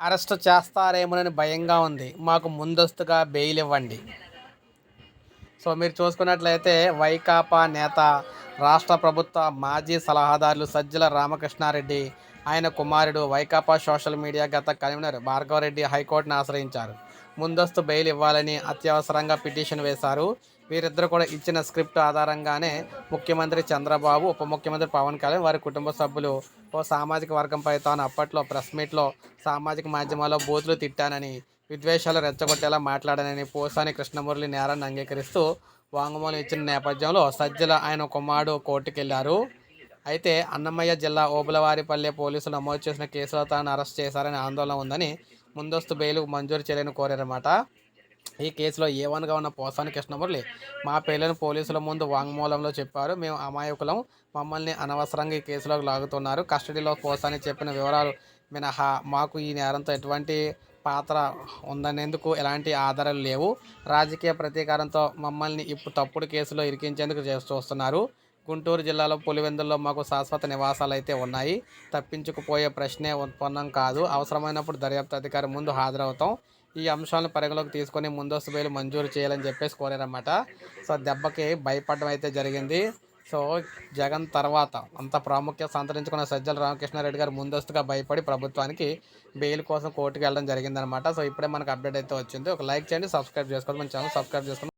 Arrest చేస్తారేమోనని భయంగా ఉంది. మాకు ముందస్తుగా బెయిల్ ఇవ్వండి. సో మీరు చూసుకున్నట్లయితే వైకాపా నేత రాష్ట్ర ప్రభుత్వ మాజీ సలహాదారులు సజ్జల రామకృష్ణారెడ్డి ఆయన కుమారుడు వైకాపా సోషల్ మీడియా గత కన్వీనర్ భార్గవరెడ్డి హైకోర్టును ఆశ్రయించారు. ముందస్తు బెయిల్ ఇవ్వాలని అత్యవసరంగా పిటిషన్ వేశారు. వీరిద్దరు కూడా ఇచ్చిన స్క్రిప్ట్ ఆధారంగానే ముఖ్యమంత్రి చంద్రబాబు ఉప ముఖ్యమంత్రి పవన్ కళ్యాణ్ వారి కుటుంబ సభ్యులు ఓ సామాజిక వర్గంపై తాను అప్పట్లో ప్రెస్ మీట్లో సామాజిక మాధ్యమాల్లో బూతులు తిట్టానని విద్వేషాలు రెచ్చగొట్టేలా మాట్లాడానని పోసాని కృష్ణమురళి నేరాన్ని అంగీకరిస్తూ వాంగ్మూలం ఇచ్చిన నేపథ్యంలో సజ్జల ఆయన కుమారుడు కోర్టుకెళ్ళారు. అయితే అన్నమయ్య జిల్లా ఓబులవారిపల్లె పోలీసులు నమోదు చేసిన కేసులో తాను అరెస్ట్ చేశారని ఆందోళన ఉందని ముందస్తు బెయిల్ మంజూరు చేయాలని కోరారన్నమాట. ఈ కేసులో ఏ వన్గా ఉన్న పోసాని కృష్ణమురళి మా పేర్లను పోలీసుల ముందు వాంగ్మూలంలో చెప్పారు. మేము అమాయకులం. మమ్మల్ని అనవసరంగా ఈ కేసులోకి లాగుతున్నారు. కస్టడీలో పోసాని చెప్పిన వివరాలు మినహా మాకు ఈ నేరంతో ఎటువంటి పాత్ర ఉందనేందుకు ఎలాంటి ఆధారాలు లేవు. రాజకీయ ప్రతీకారంతో మమ్మల్ని ఇప్పుడు తప్పుడు కేసులో ఇరికించేందుకు చేస్తూ చూస్తున్నారు గుంటూరు జిల్లాలో పులివెందుల్లో మాకు శాశ్వత నివాసాలు అయితే ఉన్నాయి. తప్పించుకుపోయే ప్రశ్నే ఉత్పన్నం కాదు. అవసరమైనప్పుడు దర్యాప్తు అధికారి ముందు హాజరవుతాం. ఈ అంశాలను పరిగణలోకి తీసుకొని ముందస్తు బయలు మంజూరు చేయాలని చెప్పేసి కోరారన్నమాట. సో దెబ్బకి భయపడడం అయితే జరిగింది. సో జగన్ తర్వాత అంత ప్రాముఖ్యత సంతరించుకున్న సజ్జల రామకృష్ణారెడ్డి గారు ముందస్తుగా భయపడి ప్రభుత్వానికి బెయిల్ కోసం కోర్టుకు వెళ్ళడం జరిగిందనమాట సో ఇప్పుడే మనకు అప్డేట్ అయితే వచ్చింది. ఒక లైక్ చేయండి సబ్స్క్రైబ్ చేసుకోండి. మన ఛానల్ సబ్స్క్రైబ్ చేసుకోండి.